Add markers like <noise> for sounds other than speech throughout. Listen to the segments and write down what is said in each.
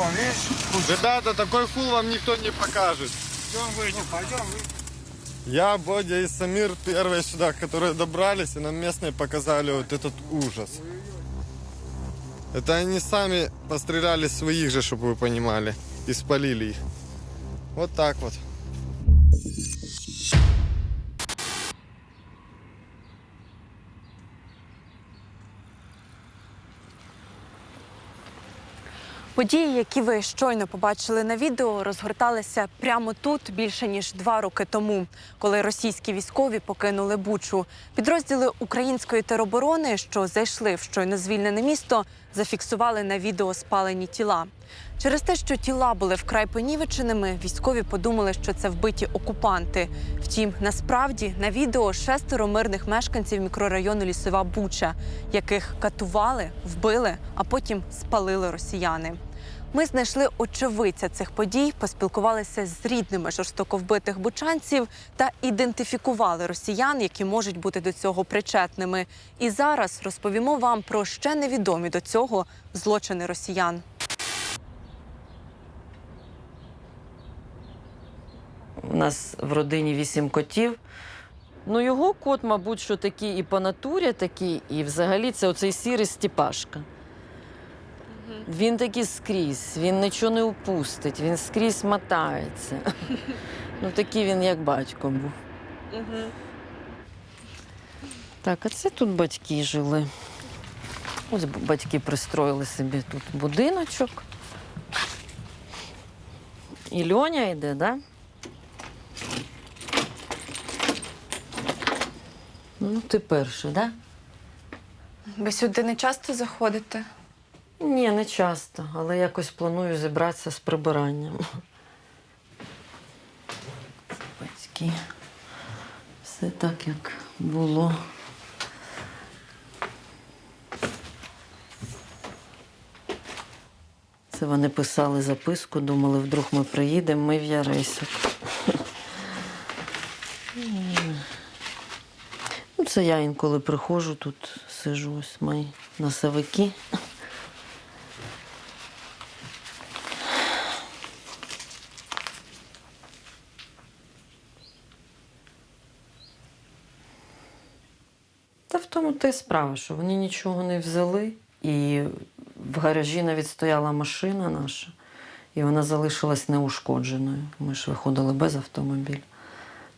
О, видишь? Ребята, такой фул вам никто не покажет. Пойдем выйдем, пойдем выйдем. Я, Бодя и Самир первые сюда, которые добрались, и нам местные показали вот этот ужас. Это они сами постреляли своих же, чтобы вы понимали, и спалили их. Вот так вот. Події, які ви щойно побачили на відео, розгорталися прямо тут більше ніж два роки тому, коли російські військові покинули Бучу. Підрозділи української тероборони, що зайшли в щойно звільнене місто, зафіксували на відео спалені тіла. Через те, що тіла були вкрай понівеченими, військові подумали, що це вбиті окупанти. Втім, насправді на відео шестеро мирних мешканців мікрорайону Лісова Буча, яких катували, вбили, а потім спалили росіяни. Ми знайшли очевидця цих подій, поспілкувалися з рідними жорстоко вбитих бучанців та ідентифікували росіян, які можуть бути до цього причетними. І зараз розповімо вам про ще невідомі до цього злочини росіян. Нас в родині вісім котів. Ну, його кот, мабуть, що такий і по натурі такий, і взагалі це оцей сірий стіпашка. Він такий скрізь, він нічого не упустить, він скрізь мотається. <laughs> ну, такий він, як батько був. Так, а це тут батьки жили. Ось батьки пристроїли собі тут будиночок. І Льоня йде, так? Да? Ну, ти перший, так? Да? Ви сюди не часто заходите? Ні, не часто, але якось планую зібратися з прибиранням. Батьки. Все так, як було. Це вони писали записку, думали, вдруг ми приїдемо, ми в Яресик. Це я інколи приходжу, тут сижу, ось мої носовики. Та в тому та й справа, що вони нічого не взяли, і в гаражі навіть стояла машина наша, і вона залишилась неушкодженою. Ми ж виходили без автомобіля.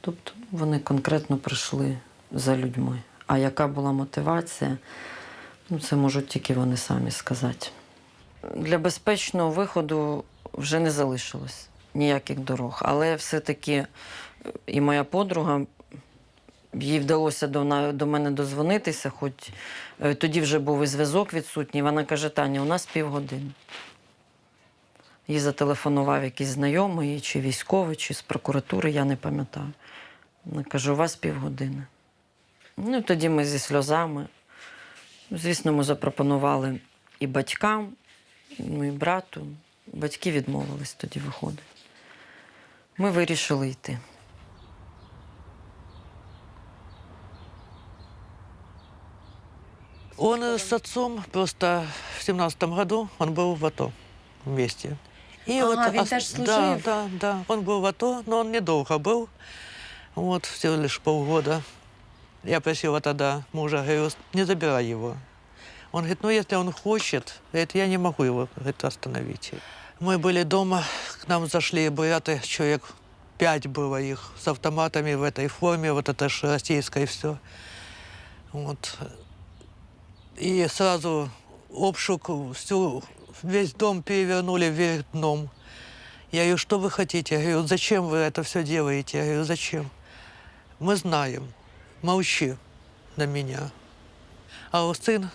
Тобто вони конкретно прийшли за людьми. А яка була мотивація, ну це можуть тільки вони самі сказати. Для безпечного виходу вже не залишилось ніяких дорог. Але все-таки е, і моя подруга їй вдалося до, до мене дозвонитися, хоч е, тоді вже був і зв'язок відсутній. Вона каже: Таня, у нас півгодини. Їй зателефонував якийсь знайомий, чи військовий, чи з прокуратури, я не пам'ятаю. Вона каже, у вас півгодини. Ну, і тоді ми зі сльозами. Звісно, ми запропонували і батькам, ну, і брату. Батьки відмовились тоді виходити. Ми вирішили йти. Он э, с отцом просто в семнадцатом году он был в АТО вместе. И А, він ос- теж Да, служив? да, да. Он был в АТО, но он недолго был. Вот, всего лишь полгода. Я просила тогда мужа, говорю, не забирай его. Он говорит, ну если он хочет, говорит, я не могу его говорит, остановить. Мы были дома, к нам зашли браты, человек пять было их, с автоматами в этой форме, вот это же российское все. Вот. И сразу обшук, всю, весь дом перевернули вверх дном. Я говорю, что вы хотите? Я говорю, зачем вы это все делаете? Я говорю, зачем? Мы знаем. Молчи на меня. А сын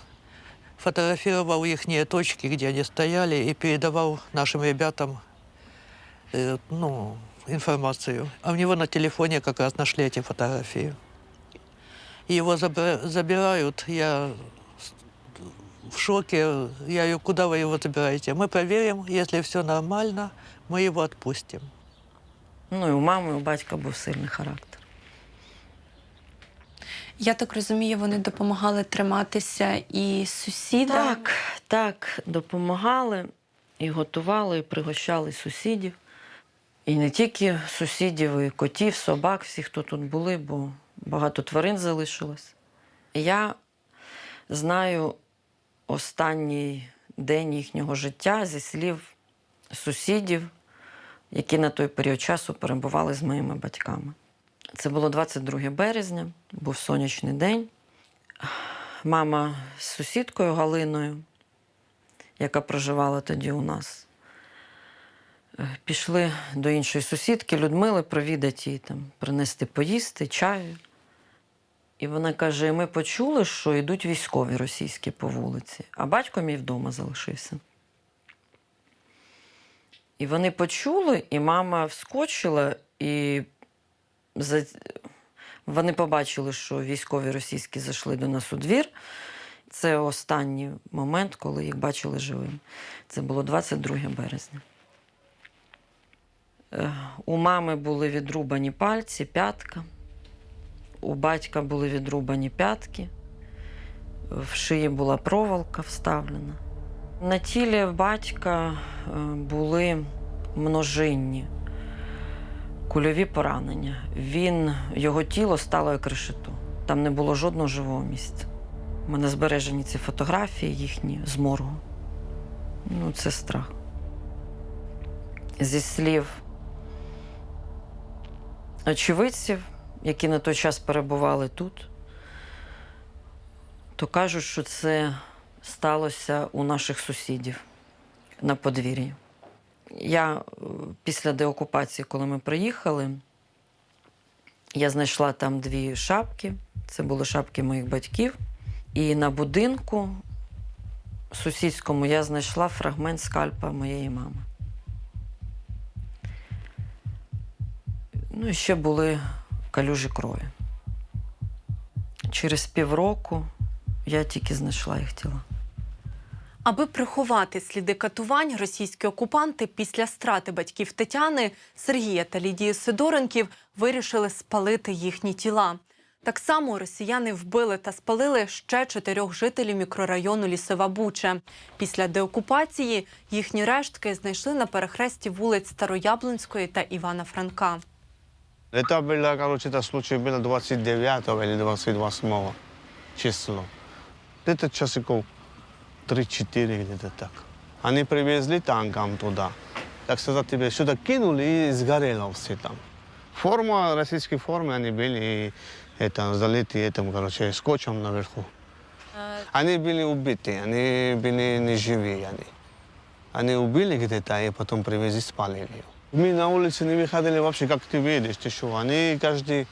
фотографировал их точки, где они стояли, и передавал нашим ребятам э, ну, информацию. А у него на телефоне как раз нашли эти фотографии. И его забра- забирают, я в шоке. Я говорю, куда вы его забираете? Мы проверим, если все нормально, мы его отпустим. Ну і у мами, і у батька був сильний характер. Я так розумію, вони допомагали триматися і сусідам. Так, так, допомагали. і готували, і пригощали сусідів. І не тільки сусідів, і котів, собак, всі, хто тут були, бо багато тварин залишилось. Я знаю останній день їхнього життя зі слів сусідів, які на той період часу перебували з моїми батьками. Це було 22 березня, був сонячний день. Мама з сусідкою Галиною, яка проживала тоді у нас, е, пішли до іншої сусідки Людмили провідати її там, принести поїсти, чаю. І вона каже: ми почули, що йдуть військові російські по вулиці, а батько мій вдома залишився. І вони почули, і мама вскочила, і. Вони побачили, що військові російські зайшли до нас у двір. Це останній момент, коли їх бачили живим. Це було 22 березня. Е, У мами були відрубані пальці, п'ятка. У батька були відрубані п'ятки, в шиї була проволока вставлена. На тілі батька е, були множинні кульові поранення. Він, його тіло стало як решето. Там не було жодного живого місця. У мене збережені ці фотографії їхні з моргу. Ну, це страх. Зі слів очевидців, які на той час перебували тут, то кажуть, що це сталося у наших сусідів на подвір'ї. Я е, після деокупації, коли ми приїхали, я знайшла там дві шапки. Це були шапки моїх батьків. І на будинку сусідському я знайшла фрагмент скальпа моєї мами. Ну і ще були калюжі крові. Через півроку я тільки знайшла їх тіла. Аби приховати сліди катувань, російські окупанти після страти батьків Тетяни, Сергія та Лідії Сидоренків вирішили спалити їхні тіла. Так само росіяни вбили та спалили ще чотирьох жителів мікрорайону Лісова Буча. Після деокупації їхні рештки знайшли на перехресті вулиць Старояблунської та Івана Франка. Это было, короче, это случай было 29 или 28 число. Где-то часиков 3-4 где-то так. Они привезли танком туда. Так сказать, тебе сюда кинули и сгорело все там. Форма, российские формы они были, и это, залиты этим, короче, скотчем наверху. Они были убиты, они были не живые. Они, они убили где-то, и потом привезли, спалили ее. Мы на улице не выходили вообще, как ты видишь, ты что, они каждый,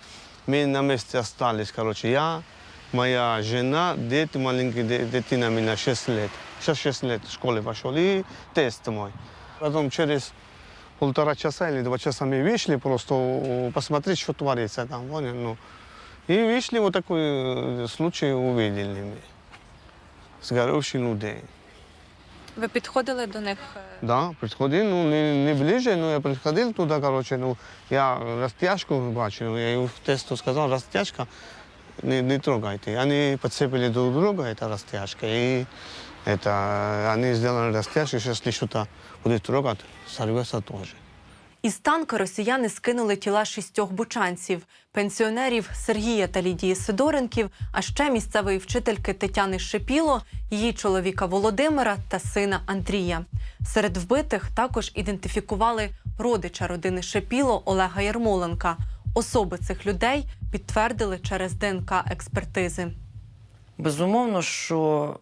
мы на месте остались, короче, я, моя жена, дети маленькие, де- дитина меня 6 лет. Сейчас 6 лет в школе пошел, и тест мой. Потом через полтора часа или два часа мы вышли просто э, посмотреть, что творится там, понял, ну. И вышли, вот такой э, случай увидели мы. Сгоревших людей. Ви підходили до них? Да, приходил, ну, не, не ближе, но я приходил туда, короче, ну, я растяжку бачил, я ему в тесту сказал, растяжка, не, не трогайте. Они подцепили друг друга, это растяжка, и это, они сделали растяжку, если что-то будет трогать, сорвется тоже. Із танка росіяни скинули тіла шістьох бучанців, пенсіонерів Сергія та Лідії Сидоренків, а ще місцевої вчительки Тетяни Шипіло, її чоловіка Володимира та сина Андрія. Серед вбитих також ідентифікували родича родини Шипіло Олега Ярмоленка. Особи цих людей підтвердили через ДНК експертизи. Безумовно, що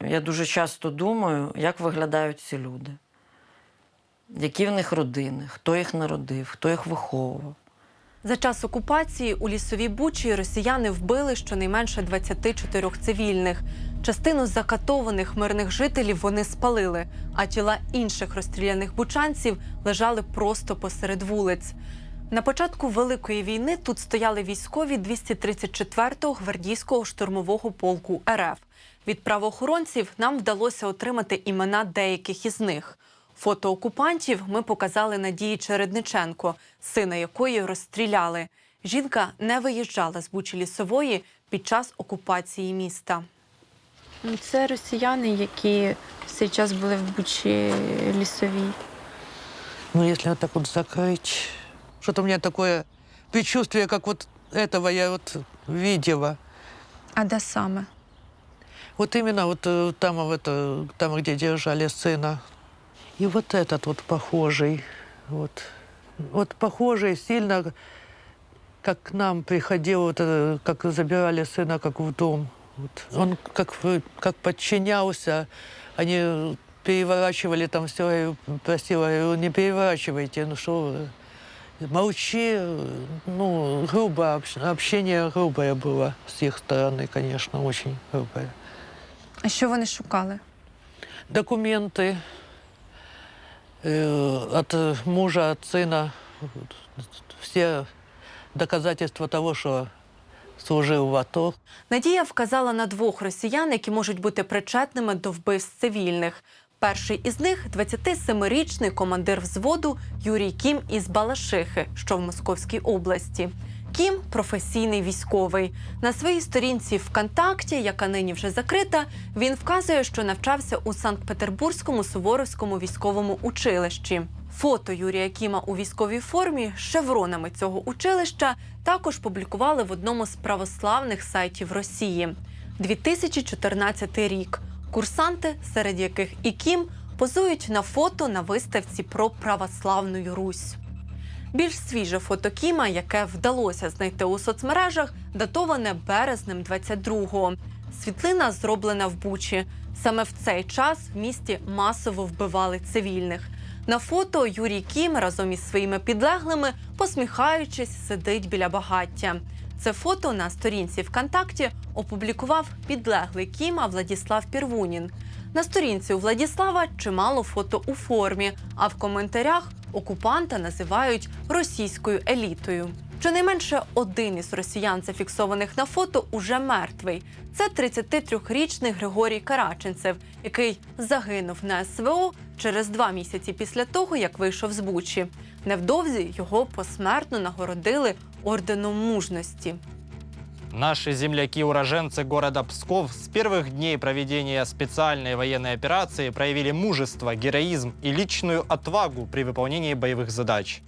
я дуже часто думаю, як виглядають ці люди, які в них родини, хто їх народив, хто їх виховував. За час окупації у лісовій бучі росіяни вбили щонайменше 24 цивільних. Частину закатованих мирних жителів вони спалили, а тіла інших розстріляних бучанців лежали просто посеред вулиць. На початку Великої війни тут стояли військові 234-го гвардійського штурмового полку РФ. Від правоохоронців нам вдалося отримати імена деяких із них. Фото окупантів ми показали Надії Чередниченко, сина якої розстріляли. Жінка не виїжджала з Бучі лісової під час окупації міста. Ну, Це росіяни, які в цей час були в Бучі лісовій. Ну, если вот так вот закрыть, что-то у меня такое предчувствие, как вот этого я вот видела. А де саме? Вот именно вот э, там, в это, там, где держали сына. И вот этот вот похожий, вот, вот похожий сильно, как к нам приходил, вот, э, как забирали сына, как в дом. Вот. Он как, вы- как подчинялся, они переворачивали там все, я просила, я говорю, не переворачивайте, ну что вы, молчи, э, ну, грубо, общ- общение грубое было с их стороны, конечно, очень грубое. А що вони шукали? документы э, от э, мужа, от сына, все доказательства того, что служил в АТО. Надія вказала на двох росіян, які можуть бути причетними до вбивств цивільних. Перший із них 27-річний командир взводу Юрій Кім із Балашихи, що в Московській області. Кім професійний військовий. На своїй сторінці ВКонтакті, яка нині вже закрита, він вказує, що навчався у Санкт-Петербурзькому Суворовському військовому училищі. Фото Юрія Кіма у військовій формі шевронами цього училища також публікували в одному з православних сайтів Росії. 2014 рік. Курсанти, серед яких і Кім, позують на фото на виставці про православну Русь. Більш свіже фото Кіма, яке вдалося знайти у соцмережах, датоване березнем 22-го. Світлина зроблена в Бучі. Саме в цей час в місті масово вбивали цивільних. На фото Юрій Кім разом із своїми підлеглими, посміхаючись, сидить біля багаття. Це фото на сторінці ВКонтакті опублікував підлеглий Кіма Владіслав Пірвунін. На сторінці у Владіслава чимало фото у формі, а в коментарях окупанта називають російською елітою. Щонайменше один із росіян, зафіксованих на фото, уже мертвий. Це 33-річний Григорій Караченцев, який загинув на СВО через два місяці після того, як вийшов з Бучі. Невдовзі його посмертно нагородили орденом мужності. Наши земляки-уроженцы города Псков с первых дней проведения специальной военной операции проявили мужество, героизм и личную отвагу при выполнении боевых задач.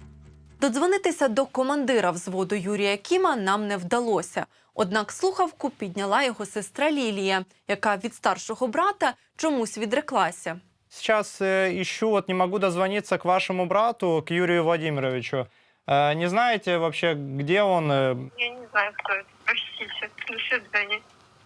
Додзвонитися до командира взводу Юрія Кіма нам не вдалося. Однак слухавку підняла його сестра Лілія, яка від старшого брата чомусь відреклася. Сейчас э, ищу, вот не могу дозвониться к вашему брату, к Юрию Владимировичу. Э, не знаете вообще, где он? э? Я не знаю, кто это. Простите. До свидания.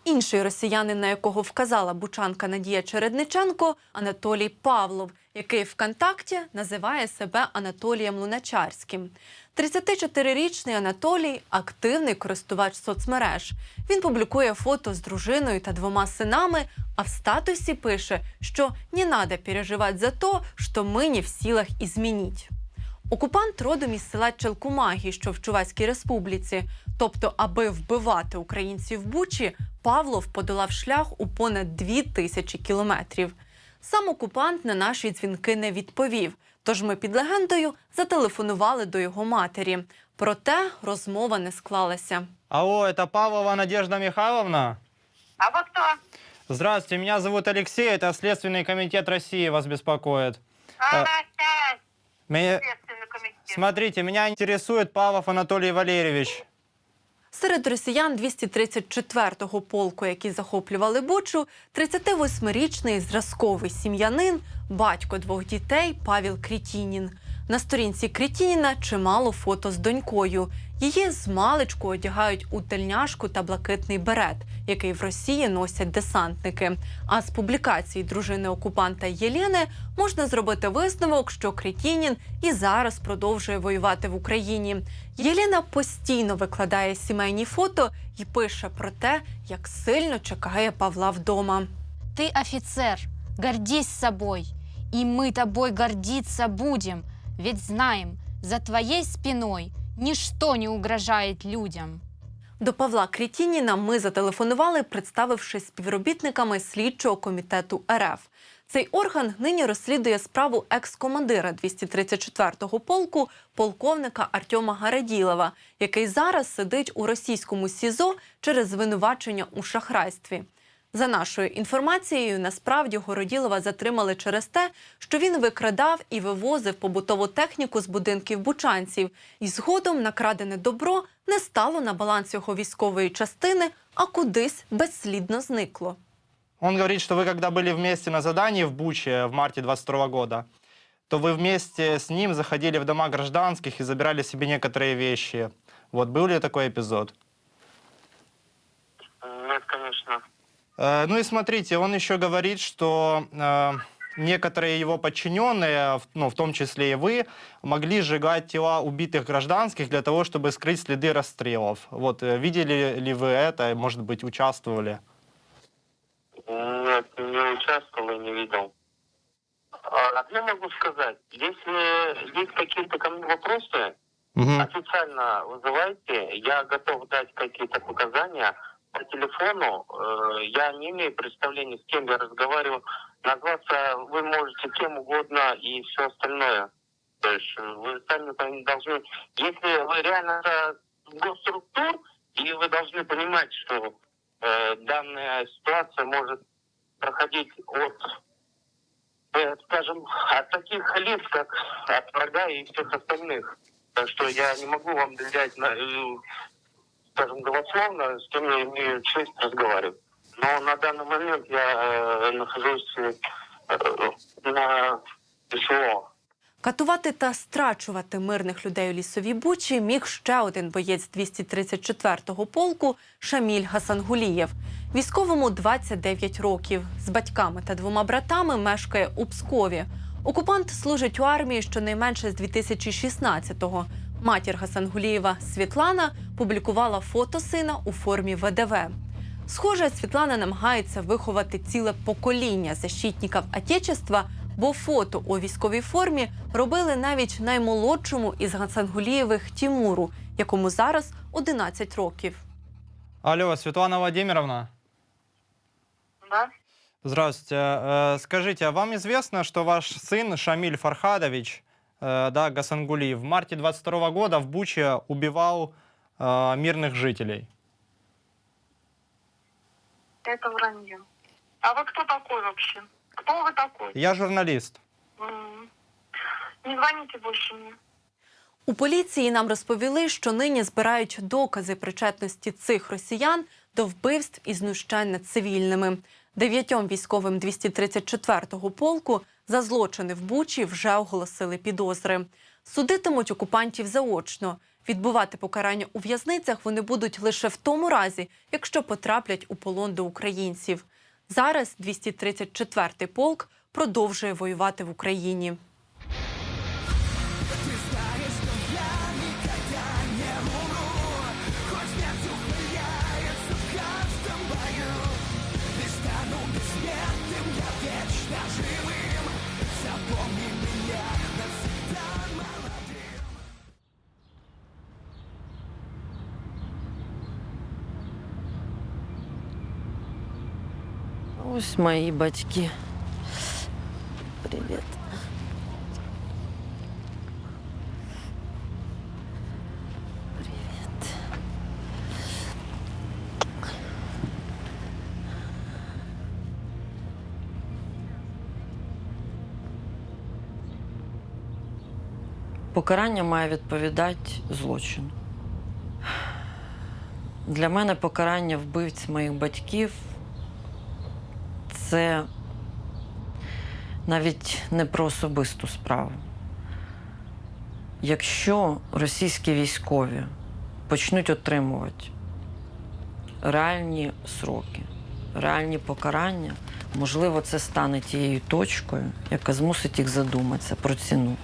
Інший росіянин, на якого вказала бучанка Надія Чередниченко, Анатолій Павлов, який ВКонтакті називає себе Анатолієм Луначарським. 34-річний Анатолій активний користувач соцмереж. Він публікує фото з дружиною та двома синами, а в статусі пише, що не треба переживати за то, що ми не в силах і змініть. Окупант родом із села Челкумагі, що в Чувацькій республіці. Тобто, аби вбивати українців в Бучі, Павлов подолав шлях у понад дві тисячі кілометрів. Сам окупант на наші дзвінки не відповів. Тож ми під легендою зателефонували до його матері. Проте розмова не склалася. Алло, это Павлова Надежда Михайловна? А вы кто? Здравствуйте, меня зовут Алексей, это Следственный комитет России вас беспокоит. А, А, да, Меня- Следственный комитет. Смотрите, меня интересует Павлов Анатолий Валерьевич. Серед росіян 234-го полку, які захоплювали Бучу, 38-річний зразковий сім'янин, батько двох дітей Павел Крітінін. На сторінці Крітініна чимало фото з донькою. Її з маличку одягають у тельняшку та блакитний берет, який в Росії носять десантники. А з публікації дружини окупанта Єлени можна зробити висновок, що Крітінін і зараз продовжує воювати в Україні. Єлена постійно викладає сімейні фото і пише про те, як сильно чекає Павла вдома. Ты офицер, гордись собой. И мы тобой гордиться будем, ведь знаем, за твоей спиной ничто не угрожает людям. До Павла Крітініна ми зателефонували, представившись співробітниками слідчого комітету РФ. Цей орган нині розслідує справу екс-командира 234-го полку полковника Артема Гараділова, який зараз сидить у російському СІЗО через звинувачення у шахрайстві. За нашою інформацією, насправді Городілова затримали через те, що він викрадав і вивозив побутову техніку з будинків бучанців, і згодом накрадене добро не стало на баланс його військової частини, а кудись безслідно зникло. Он говорит, что вы когда были вместе на задании в Буче в марте 22 года, то вы вместе с ним заходили в дома гражданских и забирали себе некоторые вещи. Вот был ли такой эпизод? Нет, конечно. Э, Ну и смотрите, он еще говорит, что э, некоторые его подчиненные, ну, в том числе и вы, могли сжигать тела убитых гражданских для того, чтобы скрыть следы расстрелов. Вот, э, видели ли вы это, может быть, участвовали? Нет, не участвовал и не видел. А, я могу сказать, если есть какие-то ко мне вопросы, официально вызывайте, я готов дать какие-то показания по телефону. Э, я не имею представления, с кем я разговариваю. Назваться вы можете кем угодно и все остальное. То есть э, вы сами должны... Если вы реально э, госструктур, и вы должны понимать, что э, данная ситуация может проходить от, э, скажем, от таких лиц, как от врага и всех остальных. Так что я не могу вам доверять, на, э, скажем, голословно, с кем я имею честь разговаривать. Но на данный момент я э, нахожусь э, э, на СВО. Катувати та страчувати мирних людей у лісовій бучі міг ще один боєць 234-го полку Шаміль Гасангулієв. Військовому 29 років. З батьками та двома братами мешкає у Пскові. Окупант служить у армії щонайменше з 2016-го. Матір Гасангулієва Світлана публікувала фото сина у формі ВДВ. Схоже, Світлана намагається виховати ціле покоління защитників Отечества, бо фото у військовій формі робили навіть наймолодшому із Гасангулієвих Тімуру, якому зараз 11 років. Алло, Светлана Владимировна. Да? Здравствуйте. Э, Скажите, а вам известно, что ваш сын Шамиль Фархадович, э, да, Гасангулиев, в марте 22 года в Буче убивал э, мирных жителей? Это вранье. А вы кто такой вообще? Кто вы такой? Я журналист. М. Не звоните больше мне. У поліції нам розповіли, що нині збирають докази причетності цих росіян до вбивств і знущань над цивільними. Дев'ятьом військовим 234-го полку за злочини в Бучі вже оголосили підозри. Судитимуть окупантів заочно. Відбувати покарання у в'язницях вони будуть лише в тому разі, якщо потраплять у полон до українців. Зараз 234-й полк продовжує воювати в Україні. Ось мої батьки. Привіт. Привіт. Покарання має відповідати злочину. Для мене покарання вбивць моїх батьків це навіть не про особисту справу. Якщо російські військові почнуть отримувати реальні сроки, реальні покарання, можливо, це стане тією точкою, яка змусить їх задуматися про ціну.